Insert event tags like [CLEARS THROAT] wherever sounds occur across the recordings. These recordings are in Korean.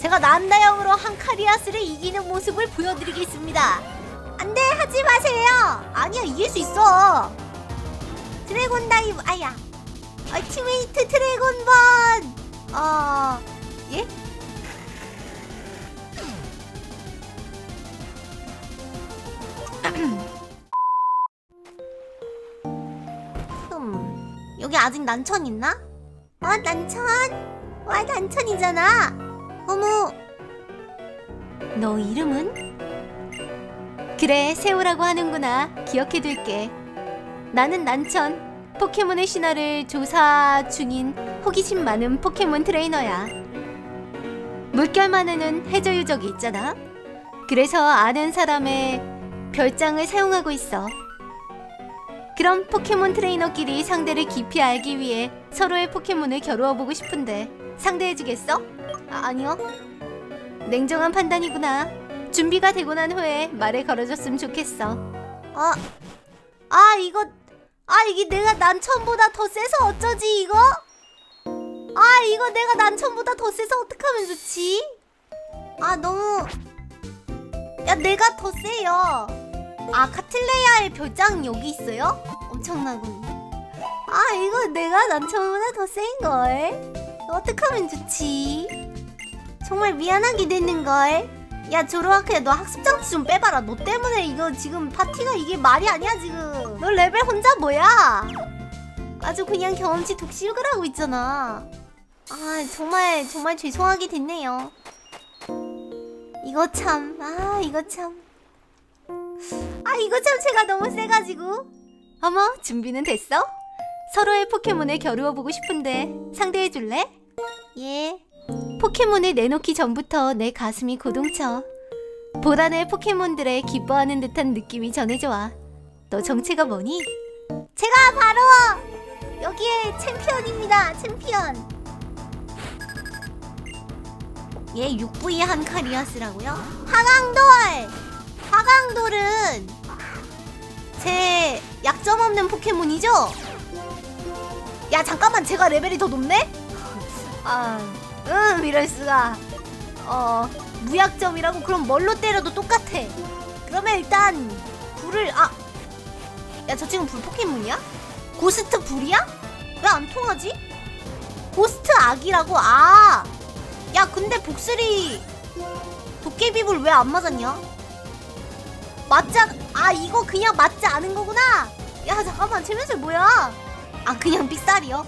제가 난다형으로 한카리아스를 이기는 모습을 보여드리겠습니다. 안 돼, 하지 마세요. 아니야, 이길 수 있어. 드래곤 다이브, 아야. 얼티메이트 드래곤 번. 어, 예? [CLEARS THROAT] 흠, 여기 아직 난천 있나? 어, 난천? 와, 난천이잖아. 어머. 너 이름은? 그래, 세우라고 하는구나. 기억해둘게. 나는 난천. 포켓몬의 신화를 조사 중인 호기심 많은 포켓몬 트레이너야. 물결만에는 해저 유적이 있잖아. 그래서 아는 사람의 별장을 사용하고 있어. 그럼 포켓몬 트레이너끼리 상대를 깊이 알기 위해 서로의 포켓몬을 겨루어 보고 싶은데 상대해주겠어? 아, 아니요. 냉정한 판단이구나. 준비가 되고 난 후에 말을 걸어줬으면 좋겠어. 아, 아 이거, 아 이게 내가 난천보다 더 세서 어쩌지 이거? 아 이거 내가 난천보다 더 세서 어떡하면 좋지? 아 너무, 야 내가 더 세요. 아 카틀레야의 별장 여기 있어요? 엄청나군. 아 이거 내가 난천보다 더 센걸. 어떡하면 좋지? 정말 미안하게 됐는걸. 야 조로아크야 너 학습장치 좀 빼봐라. 너 때문에 이거 지금 파티가 이게 말이 아니야 지금. 너 레벨 혼자 뭐야? 아주 그냥 경험치 독식을 하고 있잖아. 아 정말 정말 죄송하게 됐네요. 이거 참, 아 이거 참. 아 이거 참 제가 너무 세가지고 어머 준비는 됐어? 서로의 포켓몬을 겨루어 보고 싶은데 상대해 줄래? 예 포켓몬을 내놓기 전부터 내 가슴이 고동쳐 보라의 포켓몬들의 기뻐하는 듯한 느낌이 전해져 와 너 정체가 뭐니? 제가 바로 여기에 챔피언입니다 챔피언 얘 6V의 한 카리아스라고요? 하강돌! 화강돌은 제 약점 없는 포켓몬이죠? 야 잠깐만 제가 레벨이 더 높네? [LAUGHS] 아, 음 이럴 수가. 어 무약점이라고 그럼 뭘로 때려도 똑같아. 그러면 일단 불을 아, 야 저 친구 불 포켓몬이야? 고스트 불이야? 왜 안 통하지? 고스트 악이라고 아. 야 근데 복슬이 도깨비불 왜 안 맞았냐? 않... 아 이거 그냥 맞지 않은 거구나 야 잠깐만 최면술 뭐야 아 그냥 삑살이요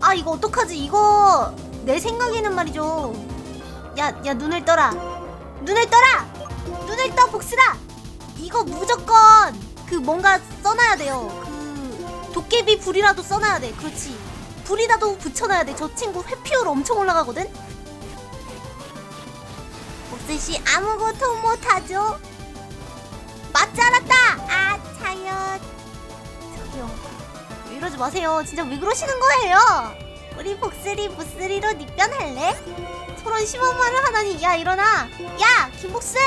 아 이거 어떡하지 이거 내 생각에는 말이죠 야 야 눈을 떠라 눈을 떠라 눈을 떠 복슬아 이거 무조건 그 뭔가 써놔야 돼요 그 도깨비 불이라도 써놔야 돼 그렇지 불이라도 붙여놔야 돼 저 친구 회피율 엄청 올라가거든 복슬씨 아무것도 못하죠 맞지 않았다! 아, 차연. 저기요. 왜 이러지 마세요. 진짜 왜 그러시는 거예요? 우리 복슬이 무쓰리로 닉변할래? 저런 심한 말을 하다니. 야, 일어나. 야, 김복슬!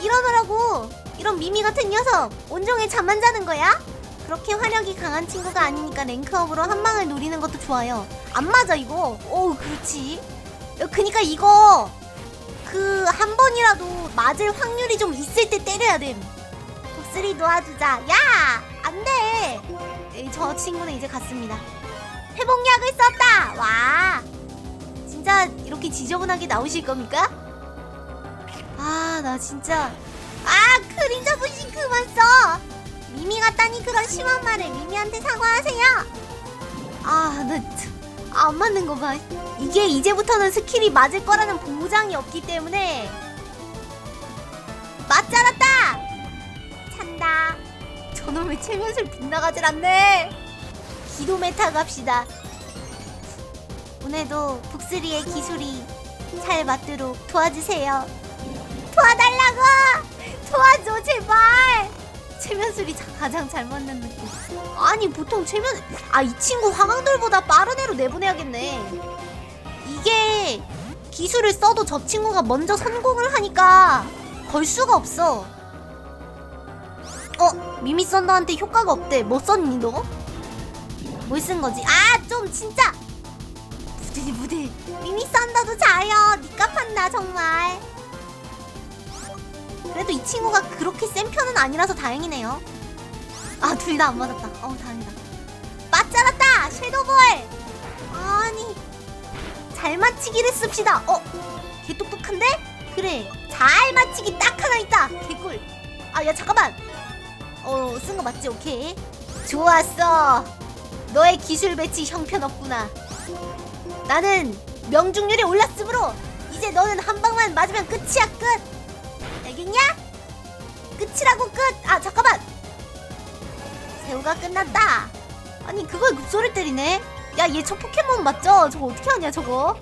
일어나라고. 이런 미미 같은 녀석. 온종일 잠만 자는 거야? 그렇게 화력이 강한 친구가 아니니까 랭크업으로 한 방을 노리는 것도 좋아요. 안 맞아, 이거. 오, 그렇지. 야, 그니까 이거. 그 한 번이라도 맞을 확률이 좀 있을 때 때려야 됨. 독수리 놓아주자. 야, 안 돼. 에이, 저 친구는 이제 갔습니다. 회복약을 썼다. 와, 진짜 이렇게 지저분하게 나오실 겁니까? 아, 나 진짜. 아, 그림자 분신 그만 써. 미미 같다니 그런 심한 말을 미미한테 사과하세요. 아, 나 참, 안 맞는 거 봐. 이게 이제부터는 스킬이 맞을 거라는 보장이 없기 때문에 맞지 않았다! 찬다. 저놈의 최면술 빗나가질 않네. 기도 메타 갑시다. 오늘도 북스리의 기술이 잘 맞도록 도와주세요. 도와달라고! 도와줘 제발! 최면술이 자- 가장 잘 맞는 느낌. 아니 보통 최면 아 이 친구 화강돌보다 빠른 애로 내보내야겠네. 이게 기술을 써도 저 친구가 먼저 성공을 하니까 걸 수가 없어. 어 미미 썬더한테 효과가 없대. 뭐 썼니 너? 뭘 쓴 거지? 아 좀 진짜. 부들이 부들. 미미 썬더도 자요. 니값. 감사합니다 정말. 그래도 이 친구가 그렇게 센 편은 아니라서 다행이네요. 아 둘 다 안 맞았다. 어 다행이다. 맞잘았다 섀도볼. 아니 잘 맞히기를 씁시다. 어? 개 똑똑한데? 그래 잘 맞히기 딱 하나 있다. 개꿀. 아 야 잠깐만. 어 쓴 거 맞지? 오케이. 좋았어. 너의 기술 배치 형편없구나. 나는 명중률이 올랐으므로 이제 너는 한 방만 맞으면 끝이야 끝. 알겠냐? 끝이라고 끝. 아 잠깐만. 새우가 끝났다. 아니 그걸 급소를 때리네. 야 얘 저 포켓몬 맞죠? 저거 어떻게 하냐 저거?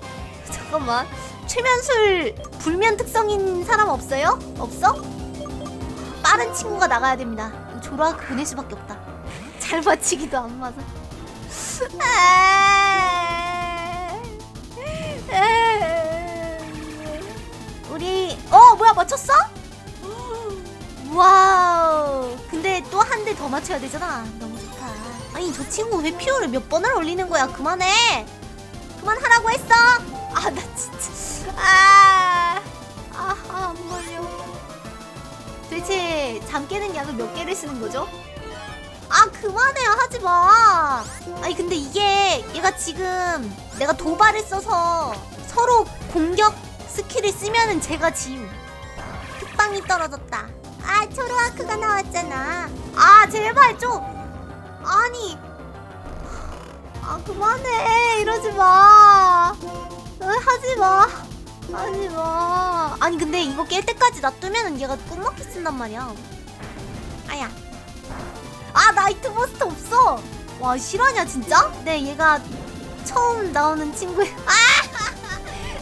잠깐만. 최면술 불면 특성인 사람 없어요? 없어? 빠른 친구가 나가야 됩니다. 조라가 보낼 수밖에 없다. 잘 맞히기도 안 맞아. 우리 어 뭐야 맞췄어? 와우. 근데 또 한 대 더 맞춰야 되잖아. 너무 좋다. 아니 저 친구 왜 피오를 몇 번을 올리는 거야? 그만해. 그만하라고 했어. 아 나 진짜. 아. 아안 걸려. 도대체 잠 깨는 약을 몇 개를 쓰는 거죠? 아 그만해 하지 마. 아니 근데 이게 얘가 지금 내가 도발을 써서 서로 공격 스킬을 쓰면은 제가 짐. 특방이 떨어졌다. 아 초로아크가 나왔잖아. 아 제발 좀. 아니. 아 그만해 이러지 마. 어, 하지 마. 하지 마. 아니 근데 이거 깰 때까지 놔두면은 얘가 꾹먹히 쓴단 말이야. 아야. 아 나이트 버스트 없어. 와 실화냐 진짜? 네 얘가 처음 나오는 친구. [LAUGHS] 아,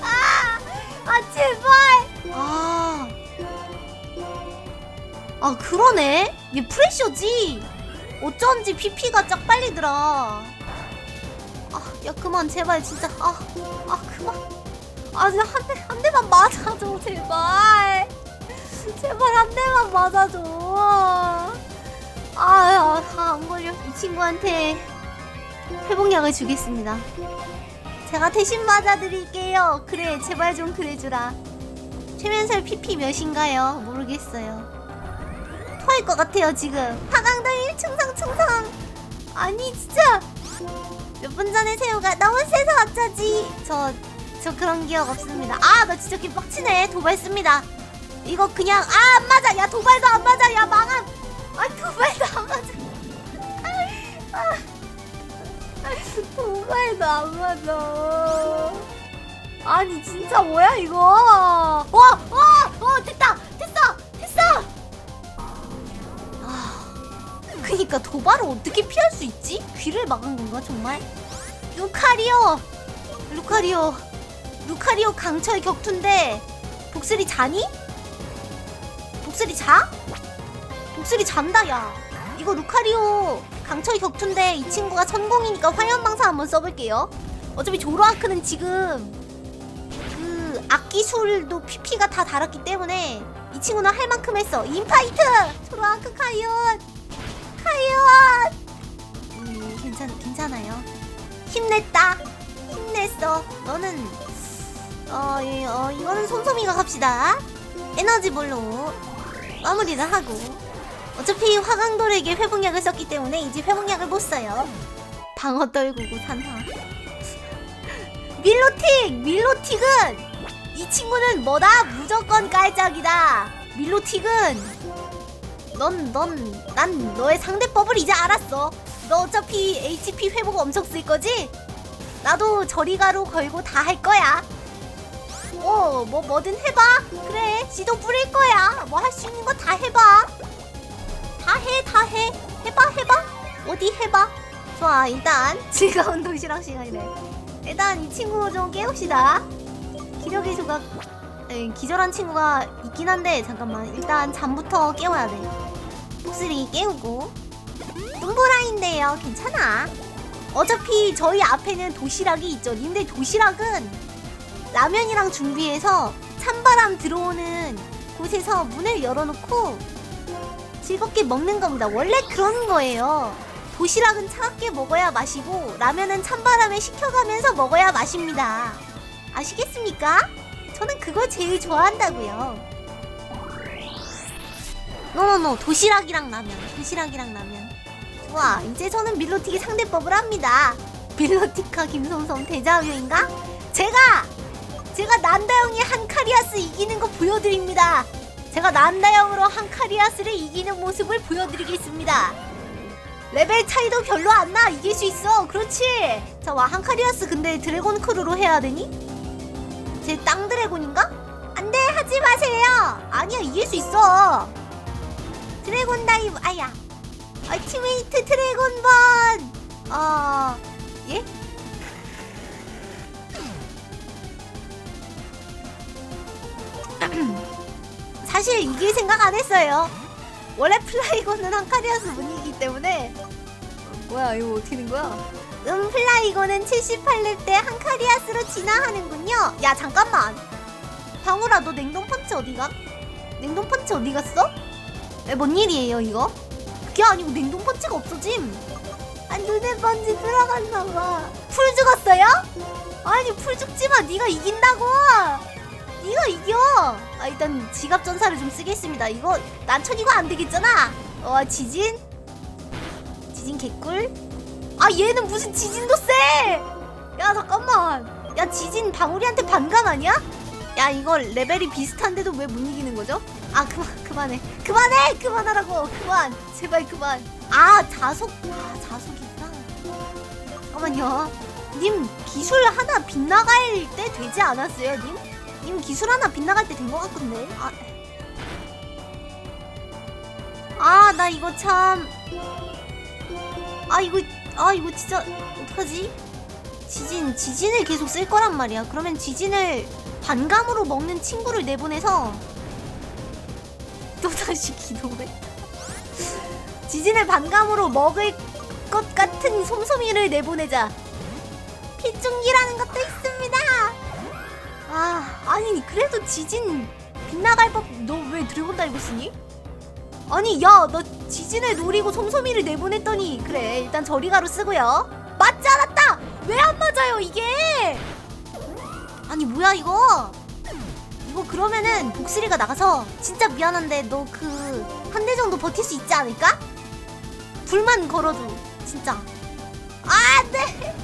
아, 아 제발. 아, 아 그러네. 얘 프레셔지. 어쩐지 PP가 쫙 빨리더라. 아, 야 그만 제발 진짜. 아, 아 그만. 아 진짜 한 대, 한 대만 맞아줘 제발. 제발 한 대만 맞아줘. 아, 안 걸려. 이 친구한테 회복약을 주겠습니다. 제가 대신 맞아드릴게요. 그래, 제발 좀 그래주라. 최면살 PP 몇인가요? 모르겠어요. 토할 것 같아요, 지금. 하강도일 충성, 충성! 아니, 진짜! 몇 분 전에 새우가 너무 세서 어쩌지? 저, 저 그런 기억 없습니다. 아, 나 진짜 개 빡치네. 도발 씁니다. 이거 그냥, 아, 안 맞아! 야, 도발도 안 맞아! 야, 망한! 아 도발도 안 맞아. 아, 도발도 안 맞아. 아니 진짜 뭐야 이거? 와, 와, 어 됐다, 됐어, 됐어. 아, 그니까 도발을 어떻게 피할 수 있지? 귀를 막은 건가 정말? 루카리오, 루카리오, 루카리오 강철 격투인데 복슬이 자니? 복슬이 자? 목소리 잔다 야. 이거 루카리오 강철 격투인데 이 친구가 선공이니까 화염방사 한번 써볼게요. 어차피 조로아크는 지금 그 악기술도 PP가 다 달았기 때문에 이 친구는 할 만큼 했어. 인파이트! 조로아크 카이온! 카이온! 음 괜찮, 괜찮아요. 힘냈다. 힘냈어. 너는 어, 이, 어 이거는 솜솜이가 갑시다. 에너지 볼로 마무리를 하고 어차피 화강돌에게 회복약을 썼기 때문에 이제 회복약을 못 써요. 방어 떨구고 산화. [LAUGHS] 밀로틱! 밀로틱은 이 친구는 뭐다? 무조건 깔짝이다. 밀로틱은 넌, 넌, 난 너의 상대법을 이제 알았어. 너 어차피 HP 회복 엄청 쓸 거지? 나도 저리가로 걸고 다 할 거야. 어, 뭐 뭐든 해봐. 그래, 지도 뿌릴 거야. 뭐 할 수 있는 거 다 해봐. 다 해, 다 해. 해봐, 해봐. 어디 해봐. 좋아, 일단 즐거운 도시락 시간이네. 일단 이 친구 좀 깨웁시다. 기력의 조각. 에, 기절한 친구가 있긴 한데 잠깐만. 일단 잠부터 깨워야 돼. 목소리 깨우고. 뚱보라인데요. 괜찮아. 어차피 저희 앞에는 도시락이 있죠. 근데 도시락은 라면이랑 준비해서 찬바람 들어오는 곳에서 문을 열어놓고 즐겁게 먹는 겁니다. 원래 그런 거예요. 도시락은 차갑게 먹어야 마시고 라면은 찬바람에 식혀가면서 먹어야 마십니다. 아시겠습니까? 저는 그걸 제일 좋아한다고요. 노노노 도시락이랑 라면 도시락이랑 라면 좋아 이제 저는 밀로틱이 상대법을 합니다 밀로틱과 김성성 대자뷰인가? 제가 제가 난다형이 한 카리아스 이기는 거 보여드립니다 제가 난다형으로 한카리아스를 이기는 모습을 보여드리겠습니다. 레벨 차이도 별로 안 나. 이길 수 있어. 그렇지? 자 와 한카리아스 근데 드래곤 크루로 해야 되니? 제 땅 드래곤인가? 안 돼 하지 마세요. 아니야 이길 수 있어. 드래곤 다이브 아야. 얼티메이트 드래곤 번. 어 예? [CLEARS THROAT] 사실 이길 생각 안 했어요 원래 플라이건은 한카리아스 분이기 때문에 뭐야 이거 어떻게 된 거야? 음 플라이건은 78렙 때 한 카리아스로 진화하는군요 야 잠깐만 방울아 너 냉동 펀치 어디가? 냉동 펀치 어디 갔어? 에, 뭔 일이에요 이거? 그게 아니고 냉동 펀치가 없어짐 아 눈에 번지 들어갔나 봐 풀 죽었어요? 아니 풀 죽지마 네가 이긴다고 네가 이겨. 아 일단 지갑 전사를 좀 쓰겠습니다. 이거 난천 이거 안 되겠잖아. 어 지진? 지진 개꿀? 아 얘는 무슨 지진도 쎄야 잠깐만. 야 지진 방울이한테 반감 아니야? 야 이거 레벨이 비슷한데도 왜 못 이기는 거죠? 아 그만 그만해. 그만해! 그만하라고! 그만! 제발 그만. 아 자속 아 자속이구나 잠깐만요. 님 기술 하나 빗나갈 때 되지 않았어요 님? 님 기술 하나 빗나갈 때 된 것 같던데 아나 이거 참 아 이거 아 이거 진짜 어떡하지 지진 지진을 계속 쓸 거란 말이야 그러면 지진을 반감으로 먹는 친구를 내보내서 또다시 기도해. 지진을 반감으로 먹을 것 같은 솜솜이를 내보내자. 피중기라는 것도 있습니다. 아, 아니 그래도 지진 빗나갈 법. 너 왜 드래곤 다이브 쓰니? 아니 야, 너 지진을 노리고 솜솜이를 내보냈더니 그래 일단 저리가로 쓰고요. 맞지 않았다. 왜 안 맞아요 이게? 아니 뭐야 이거? 이거 그러면은 독수리가 나가서 진짜 미안한데 너 그 한 대 정도 버틸 수 있지 않을까? 불만 걸어줘 진짜 아 안돼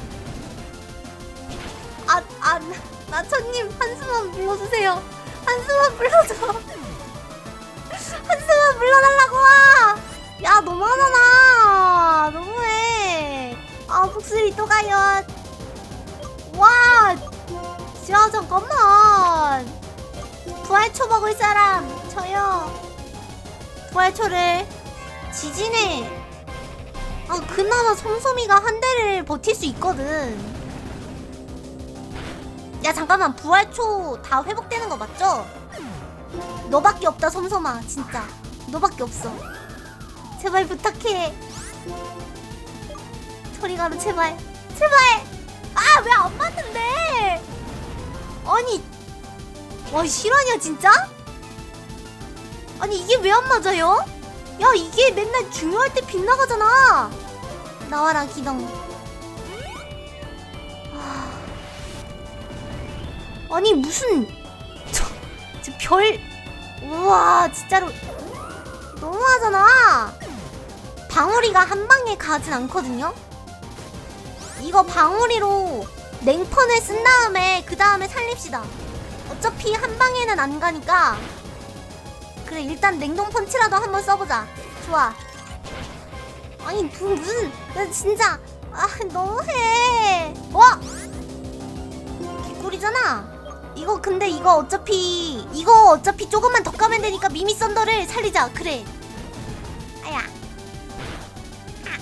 아아 나천님 한숨만 불러주세요. 한숨만 불러줘. 한숨만 불러달라고 야 너무하잖아. 너무해. 아 독수리 또 가요. 와! 야 잠깐만. 부활초 먹을 사람 저요. 부활초를 지진에 아 그나마 솜솜이가 한 대를 버틸 수 있거든 야 잠깐만. 부활초 다 회복되는 거 맞죠? 너밖에 없다 솜솜아. 진짜. 너밖에 없어. 제발 부탁해. 저리가로 제발. 제발! 아 왜 안 맞는데? 아니 와 실화냐 진짜? 아니 이게 왜 안 맞아요? 야 이게 맨날 중요할 때 빗나가잖아. 나와라 기동 아니 무슨 저, 저 별... 우와 진짜로 너무하잖아. 방울이가 한 방에 가진 않거든요? 이거 방울이로 냉펀을 쓴 다음에 그 다음에 살립시다. 어차피 한 방에는 안 가니까. 그래 일단 냉동 펀치라도 한번 써보자. 좋아. 아니 무- 무슨 나 진짜 아 너무해. 와 개꿀이잖아 이거 근데 이거 어차피 이거 어차피 조금만 더 까면 되니까 미미 썬더를 살리자 그래 아야 아.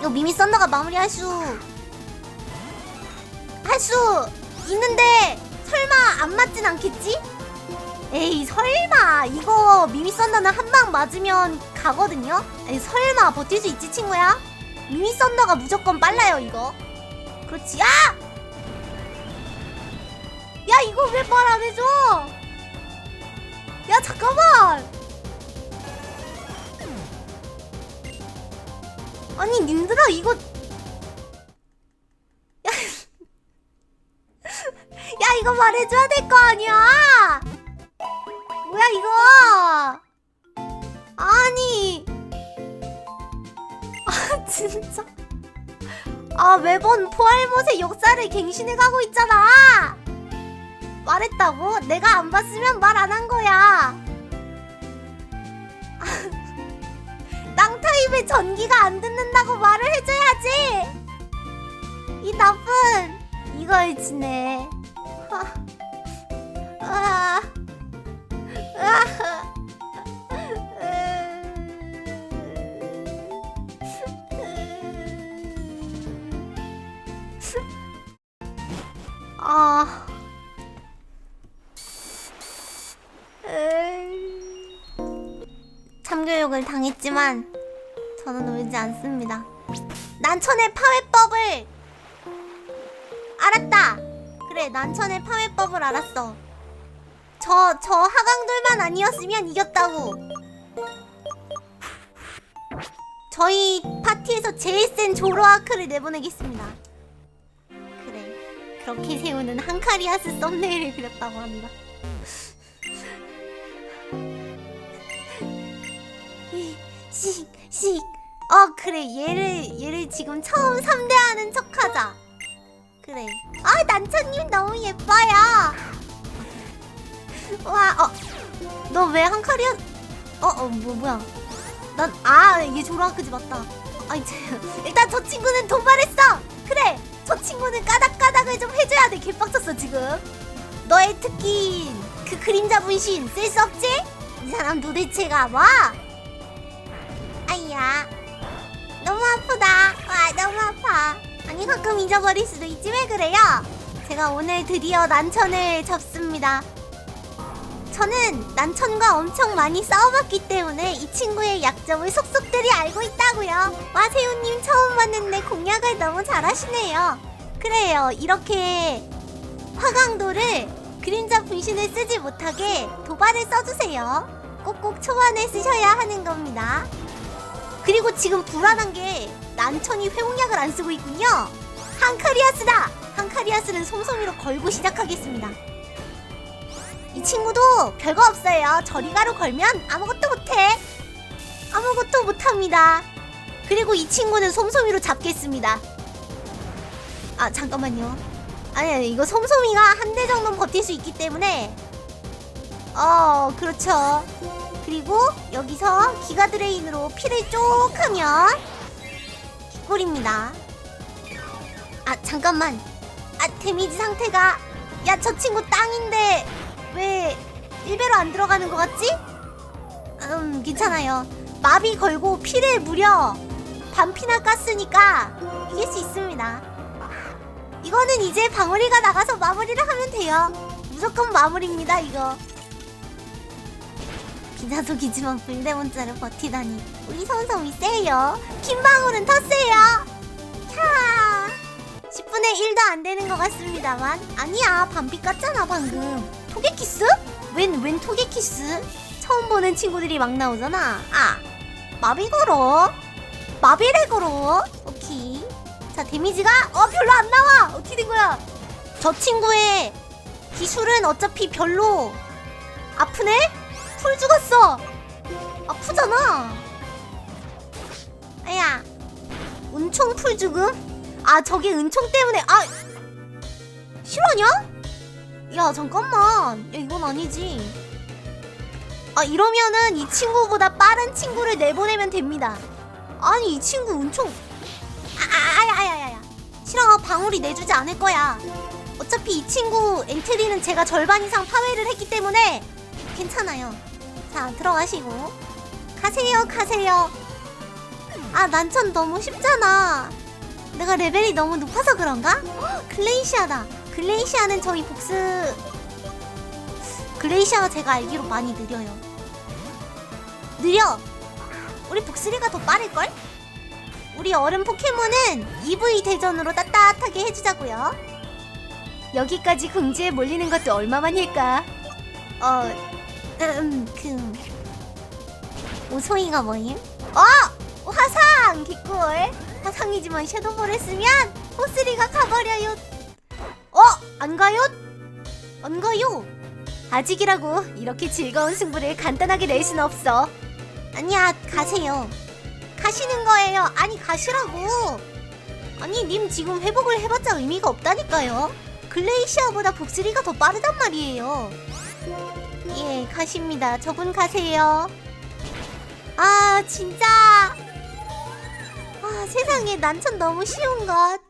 이거 미미 썬더가 마무리할 수 할 수 있는데 설마 안 맞진 않겠지? 에이 설마 이거 미미 썬더는 한 방 맞으면 가거든요? 에이 설마 버틸 수 있지 친구야? 미미 썬더가 무조건 빨라요 이거 그렇지 야! 야 이거 왜 말 안 해줘? 야 잠깐만! 아니 님들아 이거 야, [LAUGHS] 야 이거 말해 말해줘야 될 거 아니야? 뭐야 이거? 아니. [LAUGHS] 아 진짜. 아 매번 포알못의 역사를 갱신해 가고 있잖아 말했다고? 내가 안 봤으면 말 안 한 거야. [LAUGHS] 땅 타입의 전기가 안 듣는다고 말을 해줘야지. 이 나쁜 이걸 지네. 아, 아, 아, 아, 당했지만 저는 울지 않습니다. 난천의 파회법을 알았다. 그래, 난천의 파회법을 알았어. 저, 저 하강돌만 아니었으면 이겼다고. 저희 파티에서 제일 센 조로아크를 내보내겠습니다. 그래, 그렇게 세우는 한카리아스 썸네일을 그렸다고 합니다. 씩, 씩. 어, 그래, 얘를, 얘를 지금 처음 3대하는 척 하자. 그래. 아, 난천님 너무 예뻐요. 와, 어. 너 왜 한카리아, 어, 어, 뭐, 뭐야. 난, 아, 얘 조로아크지 맞다. 아, 이제. [LAUGHS] 일단 저 친구는 도발했어! 그래! 저 친구는 까닥까닥을 좀 해줘야 돼. 개빡쳤어, 지금. 너의 특기인 그 그림자 분신 쓸 수 없지? 이 사람 도대체가 뭐? 아이야. 너무 아프다. 와, 너무 아파. 아니, 가끔 잊어버릴 수도 있지, 왜 그래요? 제가 오늘 드디어 난천을 잡습니다. 저는 난천과 엄청 많이 싸워봤기 때문에 이 친구의 약점을 속속들이 알고 있다고요. 와세훈님 처음 봤는데 공략을 너무 잘하시네요. 그래요. 이렇게 화강도를 그림자 분신을 쓰지 못하게 도발을 써주세요. 꼭꼭 초반에 쓰셔야 하는 겁니다. 그리고 지금 불안한 게 난천이 회복약을 안 쓰고 있군요. 한카리아스다. 한카리아스는 솜솜이로 걸고 시작하겠습니다. 이 친구도 별거 없어요. 저리가로 걸면 아무것도 못해. 아무것도 못합니다. 그리고 이 친구는 솜솜이로 잡겠습니다. 아 잠깐만요. 아니 아니 이거 솜솜이가 한 대 정도는 버틸 수 있기 때문에 어 그렇죠. 그리고 여기서 기가 드레인으로 피를 쪽 하면 깃골입니다. 아 잠깐만. 아 데미지 상태가 야 저 친구 땅인데 왜 1배로 안 들어가는 것 같지? 음 괜찮아요. 마비 걸고 피를 무려 반피나 깠으니까 이길 수 있습니다. 이거는 이제 방울이가 나가서 마무리를 하면 돼요. 무조건 마무리입니다 이거. 비자속이지만 불대문자를 버티다니 우리 성성이 세요. 킴방울은 더 세요. 캬. 10분의 1도 안 되는 것 같습니다만 아니야 반피 깠잖아 방금 토게키스? 웬, 웬 토게키스? 처음 보는 친구들이 막 나오잖아 아 마비 걸어 마비를 걸어 오케이 자 데미지가 어 별로 안 나와 어떻게 된 거야 저 친구의 기술은 어차피 별로 아프네? 풀 죽었어. 아프잖아. 아야 은총 풀 죽음? 아 저게 은총 때문에 아 실화냐? 야 잠깐만. 야 이건 아니지. 아 이러면은 이 친구보다 빠른 친구를 내보내면 됩니다. 아니 이 친구 은총. 아아야야야야. 싫어 방울이 내주지 않을 거야. 어차피 이 친구 엔트리는 제가 절반 이상 파괴를 했기 때문에 괜찮아요 자 들어가시고 가세요 가세요 아 난천 너무 쉽잖아 내가 레벨이 너무 높아서 그런가? 헉, 글레이시아다. 글레이시아는 저희 복스 글레이시아가 제가 알기로 많이 느려요. 느려. 우리 복스리가 더 빠를걸? 우리 얼음 포켓몬은 EV 대전으로 따뜻하게 해주자고요. 여기까지 궁지에 몰리는 것도 얼마만일까? 어, 음, 그 오소이가 뭐임? 어, 화상 개꿀. 화상이지만 섀도우볼 했으면 호스리가 가버려요. 어? 안 가요? 아 언거요? 아직이라고 이렇게 즐거운 승부를 간단하게 낼 순 없어. 아니야, 가세요. 가시는 거예요. 아니, 가시라고. 아니, 님 지금 회복을 해봤자 의미가 없다니까요. 글레이시아보다 복스리가 더 빠르단 말이에요. 예, 가십니다. 저분 가세요. 아, 진짜. 아, 세상에 난천 너무 쉬운 것.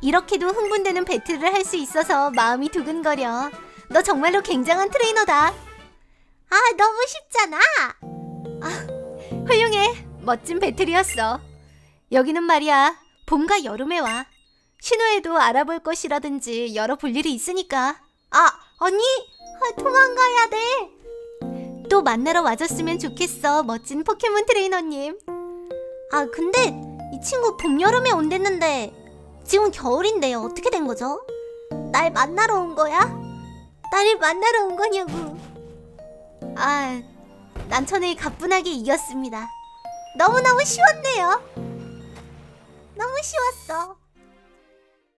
이렇게도 흥분되는 배틀을 할 수 있어서 마음이 두근거려. 너 정말로 굉장한 트레이너다. 아, 너무 쉽잖아. 아, 훌륭해. 멋진 배틀이었어. 여기는 말이야. 봄과 여름에 와. 신호에도 알아볼 것이라든지 여러 볼 일이 있으니까. 아, 언니, 아, 도망가야 돼. 또 만나러 와줬으면 좋겠어, 멋진 포켓몬 트레이너님. 아, 근데 이 친구 봄, 여름에 온댔는데 지금 겨울인데요. 어떻게 된 거죠? 날 만나러 온 거야? 나를 만나러 온 거냐고. 아, 난천을 가뿐하게 이겼습니다. 너무너무 쉬웠네요. 너무 쉬웠어.